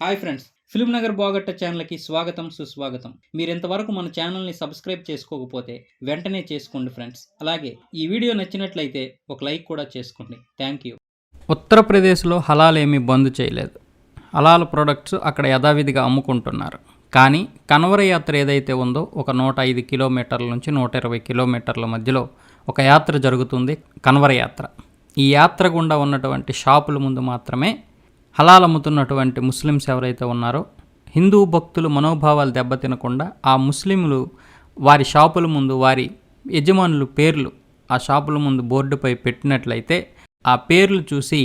Hi friends film Nagar బాగట్ట ఛానల్కి స్వాగతం సుస్వాగతం. మీరు ఇంతవరకు మన ఛానల్ని సబ్స్క్రైబ్ చేసుకోకపోతే వెంటనే చేసుకోండి ఫ్రెండ్స్. అలాగే ఈ వీడియో నచ్చినట్లయితే ఒక లైక్ కూడా చేసుకోండి. Thank you. ఉత్తరప్రదేశ్లో హలాల్ ఏమీ బంద్ చేయలేదు. హలాల్ ప్రొడక్ట్స్ అక్కడ యథావిధిగా అమ్ముకుంటున్నారు. కానీ కనవర యాత్ర ఏదైతే ఉందో ఒక నూట ఐదు కిలోమీటర్ల నుంచి నూట ఇరవై కిలోమీటర్ల మధ్యలో ఒక యాత్ర జరుగుతుంది కనవర యాత్ర. ఈ యాత్ర గుండా ఉన్నటువంటి షాపుల ముందు మాత్రమే హలాల్ అమ్ముతున్నటువంటి ముస్లిమ్స్ ఎవరైతే ఉన్నారో హిందూ భక్తులు మనోభావాలు దెబ్బతినకుండా ఆ ముస్లింలు వారి షాపుల ముందు వారి యజమానులు పేర్లు ఆ షాపుల ముందు బోర్డుపై పెట్టినట్లయితే ఆ పేర్లు చూసి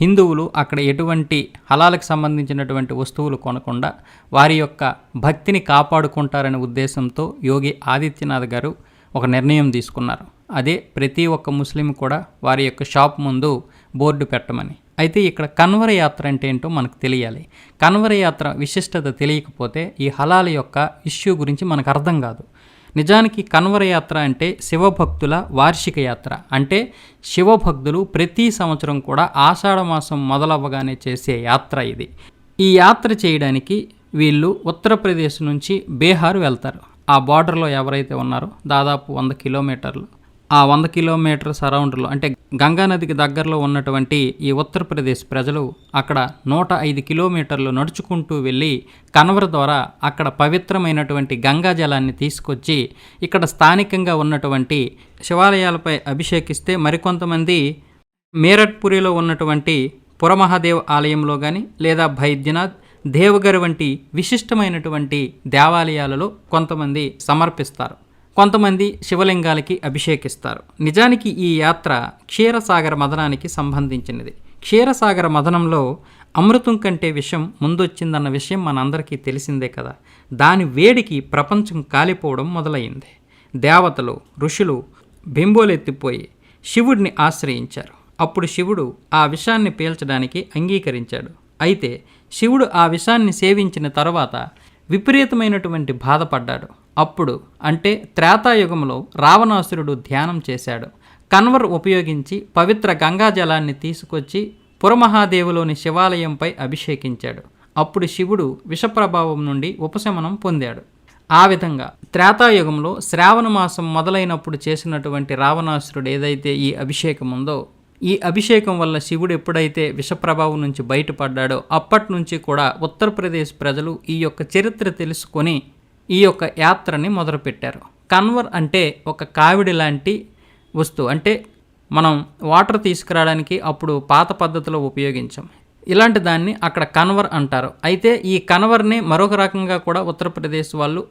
హిందువులు అక్కడ ఎటువంటి హలాలకు సంబంధించినటువంటి వస్తువులు కొనకుండా వారి యొక్క భక్తిని కాపాడుకుంటారనే ఉద్దేశంతో యోగి ఆదిత్యనాథ్ గారు ఒక నిర్ణయం తీసుకున్నారు. అదే ప్రతి ఒక్క ముస్లిం కూడా వారి యొక్క షాప్ ముందు బోర్డు పెట్టమని. అయితే ఇక్కడ కన్వర యాత్ర అంటే ఏంటో మనకు తెలియాలి. కన్వర యాత్ర విశిష్టత తెలియకపోతే ఈ హలాల యొక్క ఇష్యూ గురించి మనకు అర్థం కాదు. నిజానికి కన్వర యాత్ర అంటే శివభక్తుల వార్షిక యాత్ర. అంటే శివభక్తులు ప్రతి సంవత్సరం కూడా ఆషాఢ మాసం మొదలవ్వగానే చేసే యాత్ర ఇది. ఈ యాత్ర చేయడానికి వీళ్ళు ఉత్తరప్రదేశ్ నుంచి బీహార్ వెళ్తారు. ఆ బార్డర్లో ఎవరైతే ఉన్నారో దాదాపు వంద కిలోమీటర్లు. ఆ వంద కిలోమీటర్ సరౌండ్లో అంటే గంగా నదికి దగ్గరలో ఉన్నటువంటి ఈ ఉత్తరప్రదేశ్ ప్రజలు అక్కడ నూట ఐదు కిలోమీటర్లు నడుచుకుంటూ వెళ్ళి కన్వర్ ద్వారా అక్కడ పవిత్రమైనటువంటి గంగా జలాన్ని తీసుకొచ్చి ఇక్కడ స్థానికంగా ఉన్నటువంటి శివాలయాలపై అభిషేకిస్తే మరికొంతమంది మేరట్పురిలో ఉన్నటువంటి పురమహాదేవ్ ఆలయంలో కానీ లేదా బైద్యనాథ్ దేవగర్ వంటి విశిష్టమైనటువంటి దేవాలయాలలో కొంతమంది సమర్పిస్తారు. కొంతమంది శివలింగాలకి అభిషేకిస్తారు. నిజానికి ఈ యాత్ర క్షీరసాగర మదనానికి సంబంధించినది. క్షీరసాగర మదనంలో అమృతం కంటే విషయం ముందొచ్చిందన్న విషయం మనందరికీ తెలిసిందే కదా. దాని వేడికి ప్రపంచం కాలిపోవడం మొదలైంది. దేవతలు ఋషులు బింబోలెత్తిపోయి శివుడిని ఆశ్రయించారు. అప్పుడు శివుడు ఆ విషాన్ని పీల్చడానికి అంగీకరించాడు. అయితే శివుడు ఆ విషాన్ని సేవించిన తర్వాత విపరీతమైనటువంటి బాధపడ్డాడు. అప్పుడు అంటే త్రేతాయుగంలో రావణాసురుడు ధ్యానం చేశాడు. కన్వర్ ఉపయోగించి పవిత్ర గంగాజలాన్ని తీసుకొచ్చి పురమహాదేవులోని శివాలయంపై అభిషేకించాడు. అప్పుడు శివుడు విషప్రభావం నుండి ఉపశమనం పొందాడు. ఆ విధంగా త్రేతాయుగంలో శ్రావణ మాసం మొదలైనప్పుడు చేసినటువంటి రావణాసురుడు ఏదైతే ఈ అభిషేకం ఉందో ఈ అభిషేకం వల్ల శివుడు ఎప్పుడైతే విషప్రభావం నుంచి బయటపడ్డాడో అప్పటి నుంచి కూడా ఉత్తరప్రదేశ్ ప్రజలు ఈ యొక్క చరిత్ర తెలుసుకొని ఈ యొక్క యాత్రని మొదలుపెట్టారు. కన్వర్ అంటే ఒక కావిడి లాంటి వస్తువు. అంటే మనం వాటర్ తీసుకురావడానికి అప్పుడు పాత పద్ధతిలో ఉపయోగించాం. ఇలాంటి దాన్ని అక్కడ కన్వర్ అంటారు. అయితే ఈ కన్వర్ని మరొక రకంగా కూడా ఉత్తరప్రదేశ్ వాళ్ళు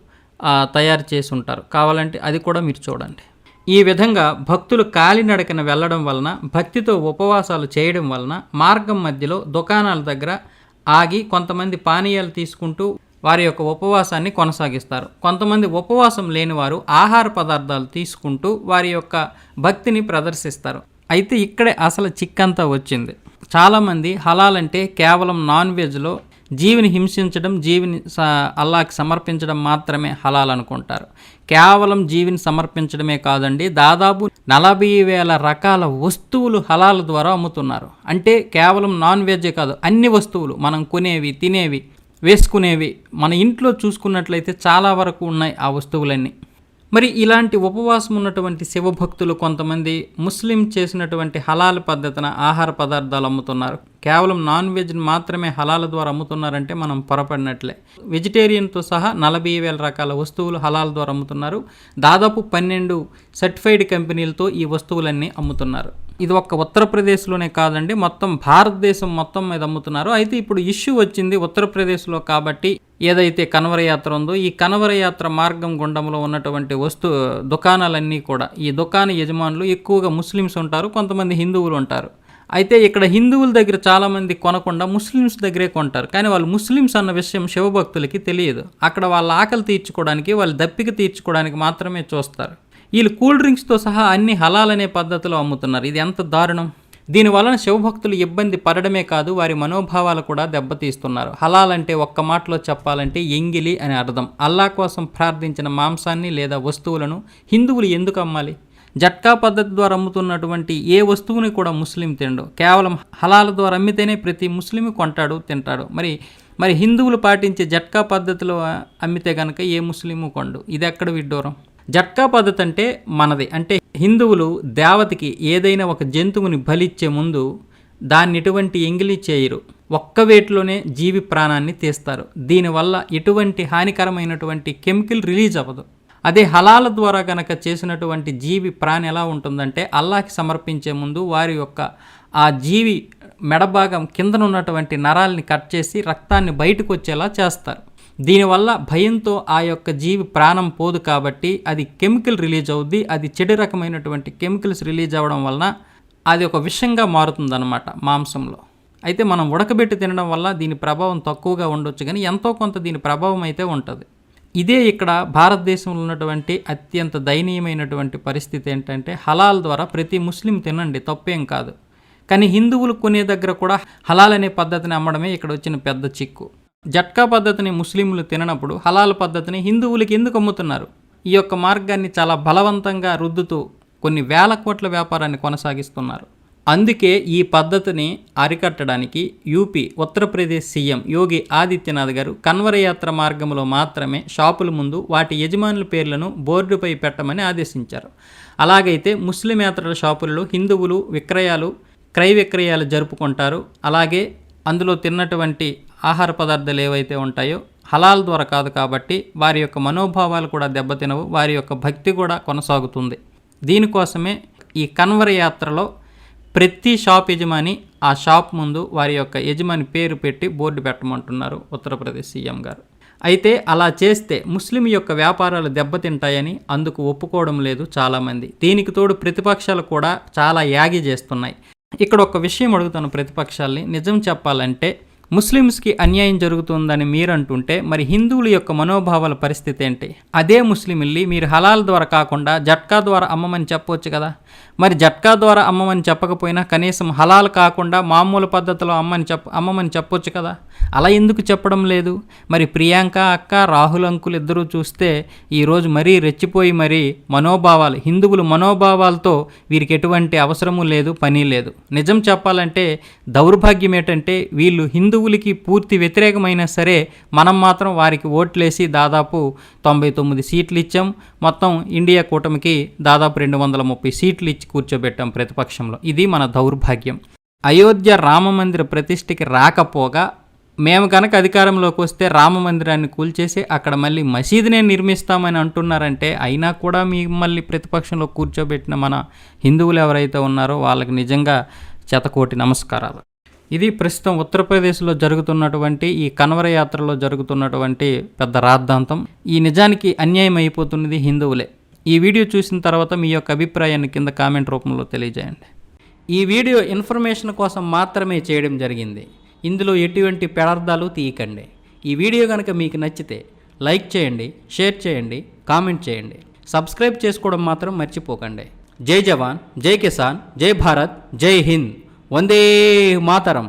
తయారు చేసి ఉంటారు. కావాలంటే అది కూడా మీరు చూడండి. ఈ విధంగా భక్తులు కాలినడకన వెళ్ళడం వలన భక్తితో ఉపవాసాలు చేయడం వలన మార్గం మధ్యలో దుకాణాల దగ్గర ఆగి కొంతమంది పానీయాలు తీసుకుంటూ వారి యొక్క ఉపవాసాన్ని కొనసాగిస్తారు. కొంతమంది ఉపవాసం లేని వారు ఆహార పదార్థాలు తీసుకుంటూ వారి యొక్క భక్తిని ప్రదర్శిస్తారు. అయితే ఇక్కడే అసలు చిక్కంతా వచ్చింది. చాలామంది హలాల్ అంటే కేవలం నాన్ వెజ్లో జీవిని హింసించడం జీవిని స- అల్లాకి సమర్పించడం మాత్రమే హలాల్ అనుకుంటారు. కేవలం జీవిని సమర్పించడమే కాదండి దాదాపు నలభై వేల రకాల వస్తువులు హలాల ద్వారా అమ్ముతున్నారు. అంటే కేవలం నాన్ వెజ్జే కాదు అన్ని వస్తువులు మనం కొనేవి తినేవి వేసుకునేవి. మన ఇంట్లో చూసుకున్నట్లయితే చాలా వరకు ఉన్నాయి ఆ వస్తువులన్నీ. మరి ఇలాంటి ఉపవాసం ఉన్నటువంటి శివభక్తులు కొంతమంది ముస్లిం చేసినటువంటి హలాల్ పద్ధతిన ఆహార పదార్థాలు అమ్ముతున్నారు. కేవలం నాన్ వెజ్ని మాత్రమే హలాల ద్వారా అమ్ముతున్నారంటే మనం పొరపడినట్లే. వెజిటేరియన్తో సహా నలభై వేల రకాల వస్తువులు హలాల ద్వారా అమ్ముతున్నారు. దాదాపు పన్నెండు సర్టిఫైడ్ కంపెనీలతో ఈ వస్తువులన్నీ అమ్ముతున్నారు. ఇది ఒక్క ఉత్తరప్రదేశ్లోనే కాదండి మొత్తం భారతదేశం మొత్తం మీద అమ్ముతున్నారు. అయితే ఇప్పుడు ఇష్యూ వచ్చింది ఉత్తరప్రదేశ్లో కాబట్టి ఏదైతే కనవర యాత్ర ఉందో ఈ కనవర యాత్ర మార్గం గుండంలో ఉన్నటువంటి వస్తు దుకాణాలన్నీ కూడా ఈ దుకాణ యజమానులు ఎక్కువగా ముస్లిమ్స్ ఉంటారు కొంతమంది హిందువులు ఉంటారు. అయితే ఇక్కడ హిందువుల దగ్గర చాలామంది కొనకుండా ముస్లిమ్స్ దగ్గరే కొంటారు. కానీ వాళ్ళు ముస్లిమ్స్ అన్న విషయం శివభక్తులకి తెలియదు. అక్కడ వాళ్ళ ఆకలి తీర్చుకోవడానికి వాళ్ళ దప్పిక తీర్చుకోవడానికి మాత్రమే చూస్తారు. వీళ్ళు కూల్ డ్రింక్స్తో సహా అన్ని హలాలనే పద్ధతిలో అమ్ముతున్నారు. ఇది ఎంత దారుణం? దీనివలన శివభక్తులు ఇబ్బంది పడడమే కాదు వారి మనోభావాలు కూడా దెబ్బతీస్తున్నారు. హలాల్ అంటే ఒక్క మాటలో చెప్పాలంటే ఎంగిలి అని అర్థం. అల్లా కోసం ప్రార్థించిన మాంసాన్ని లేదా వస్తువులను హిందువులు ఎందుకు అమ్మాలి? జట్కా పద్ధతి ద్వారా అమ్ముతున్నటువంటి ఏ వస్తువుని కూడా ముస్లిం తినడు కేవలం హలాల ద్వారా అమ్మితేనే ప్రతి ముస్లిం కొంటాడు తింటాడు. మరి మరి హిందువులు పాటించే జట్కా పద్ధతిలో అమ్మితే కనుక ఏ ముస్లిము కొండు? ఇది ఎక్కడ విడ్డూరం? జట్కా పద్ధతి అంటే మనది. అంటే హిందువులు దేవతకి ఏదైనా ఒక జంతువుని బలిచ్చే ముందు దాన్ని ఎటువంటి ఎంగిలి చేయరు. ఒక్క వేటిలోనే జీవి ప్రాణాన్ని తీస్తారు. దీనివల్ల ఎటువంటి హానికరమైనటువంటి కెమికల్ రిలీజ్ అవ్వదు. అదే హలాల ద్వారా కనుక చేసినటువంటి జీవి ప్రాణి ఎలా ఉంటుందంటే అల్లాకి సమర్పించే ముందు వారి యొక్క ఆ జీవి మెడభాగం కిందనున్నటువంటి నరాల్ని కట్ చేసి రక్తాన్ని బయటకు వచ్చేలా చేస్తారు. దీనివల్ల భయంతో ఆ యొక్క జీవి ప్రాణం పోదు కాబట్టి అది కెమికల్ రిలీజ్ అవుద్ది. అది చెడు రకమైనటువంటి కెమికల్స్ రిలీజ్ అవ్వడం వలన అది ఒక విషంగా మారుతుందన్నమాట మాంసంలో. అయితే మనం ఉడకబెట్టి తినడం వల్ల దీని ప్రభావం తక్కువగా ఉండొచ్చు కానీ ఎంతో కొంత దీని ప్రభావం అయితే ఉంటుంది. ఇదే ఇక్కడ భారతదేశంలో ఉన్నటువంటి అత్యంత దయనీయమైనటువంటి పరిస్థితి ఏంటంటే హలాల్ ద్వారా ప్రతి ముస్లిం తినండి తప్పేం కాదు. కానీ హిందువులు కొనే దగ్గర కూడా హలాల్ అనే పద్ధతిని అమ్మడమే ఇక్కడ వచ్చిన పెద్ద చిక్కు. జట్కా పద్ధతిని ముస్లింలు తిననప్పుడు హలాల్ పద్ధతిని హిందువులకి ఎందుకు అమ్ముతున్నారు? ఈ యొక్క మార్గాన్ని చాలా బలవంతంగా రుద్దుతూ కొన్ని వేల కోట్ల వ్యాపారాన్ని కొనసాగిస్తున్నారు. అందుకే ఈ పద్ధతిని అరికట్టడానికి యూపీ ఉత్తరప్రదేశ్ సీఎం యోగి ఆదిత్యనాథ్ గారు కన్వరయాత్ర మార్గంలో మాత్రమే షాపుల ముందు వాటి యజమానుల పేర్లను బోర్డుపై పెట్టమని ఆదేశించారు. అలాగైతే ముస్లిం యాత్రల షాపులలో హిందువులు విక్రయాలు క్రయ విక్రయాలు జరుపుకుంటారు. అలాగే అందులో తిన్నటువంటి ఆహార పదార్థాలు ఏవైతే ఉంటాయో హలాల్ ద్వారా కాదు కాబట్టి వారి యొక్క మనోభావాలు కూడా దెబ్బతినవు వారి యొక్క భక్తి కూడా కొనసాగుతుంది. దీనికోసమే ఈ కన్వర యాత్రలో ప్రతి షాప్ యజమాని ఆ షాప్ ముందు వారి యొక్క యజమాని పేరు పెట్టి బోర్డు పెట్టమంటున్నారు ఉత్తరప్రదేశ్ సీఎం గారు. అయితే అలా చేస్తే ముస్లిం యొక్క వ్యాపారాలు దెబ్బతింటాయని అందుకు ఒప్పుకోవడం లేదు చాలామంది. దీనికి తోడు ప్రతిపక్షాలు కూడా చాలా యాగి చేస్తున్నాయి. ఇక్కడ ఒక విషయం అడుగుతాను ప్రతిపక్షాల్ని. నిజం చెప్పాలంటే ముస్లిమ్స్కి అన్యాయం జరుగుతుందని మీరు అంటుంటే మరి హిందువుల యొక్క మనోభావాల పరిస్థితి ఏంటి? అదే ముస్లింల్ని మీరు హలాల్ ద్వారా కాకుండా జట్కా ద్వారా అమ్మమని చెప్పవచ్చు కదా? మరి జట్కా ద్వారా అమ్మమని చెప్పకపోయినా కనీసం హలాల్ కాకుండా మామూలు పద్ధతిలో అమ్మని చెప్ప అమ్మమని చెప్పొచ్చు కదా? అలా ఎందుకు చెప్పడం లేదు? మరి ప్రియాంక అక్క రాహుల్ అంకుల్ ఇద్దరూ చూస్తే ఈరోజు మరీ రెచ్చిపోయి మరీ మనోభావాలు హిందువుల మనోభావాలతో వీరికి ఎటువంటి అవసరము లేదు పని లేదు. నిజం చెప్పాలంటే దౌర్భాగ్యం ఏంటంటే వీళ్ళు హిందువులకి పూర్తి వ్యతిరేకమైనా సరే మనం మాత్రం వారికి ఓట్లేసి దాదాపు తొంభై తొమ్మిది సీట్లు ఇచ్చాం. మొత్తం ఇండియా కూటమికి దాదాపు రెండు వందల ముప్పై సీట్లు ఇచ్చి కూర్చోబెట్టాం ప్రతిపక్షంలో. ఇది మన దౌర్భాగ్యం. అయోధ్య రామ మందిర ప్రతిష్ఠకి రాకపోగా మేము కనుక అధికారంలోకి వస్తే రామ మందిరాన్ని కూల్చేసి అక్కడ మళ్ళీ మసీదునే నిర్మిస్తామని అంటున్నారంటే అయినా కూడా మిమ్మల్ని ప్రతిపక్షంలో కూర్చోబెట్టిన మన హిందువులు ఎవరైతే ఉన్నారో వాళ్ళకి నిజంగా చెతకోటి నమస్కారాలు. ఇది ప్రస్తుతం ఉత్తరప్రదేశ్లో జరుగుతున్నటువంటి ఈ కన్వర యాత్రలో జరుగుతున్నటువంటి పెద్ద రాద్ధాంతం. ఈ నిజానికి అన్యాయం అయిపోతున్నది హిందువులే. ఈ వీడియో చూసిన తర్వాత మీ యొక్క అభిప్రాయాన్ని కింద కామెంట్ రూపంలో తెలియజేయండి. ఈ వీడియో ఇన్ఫర్మేషన్ కోసం మాత్రమే చేయడం జరిగింది. ఇందులో ఎటువంటి పెడార్థాలు తీయకండి. ఈ వీడియో కనుక మీకు నచ్చితే లైక్ చేయండి షేర్ చేయండి కామెంట్ చేయండి. సబ్స్క్రైబ్ చేసుకోవడం మాత్రం మర్చిపోకండి. జై జవాన్ జై కిసాన్ జై భారత్ జై హింద్. వందే మాతరం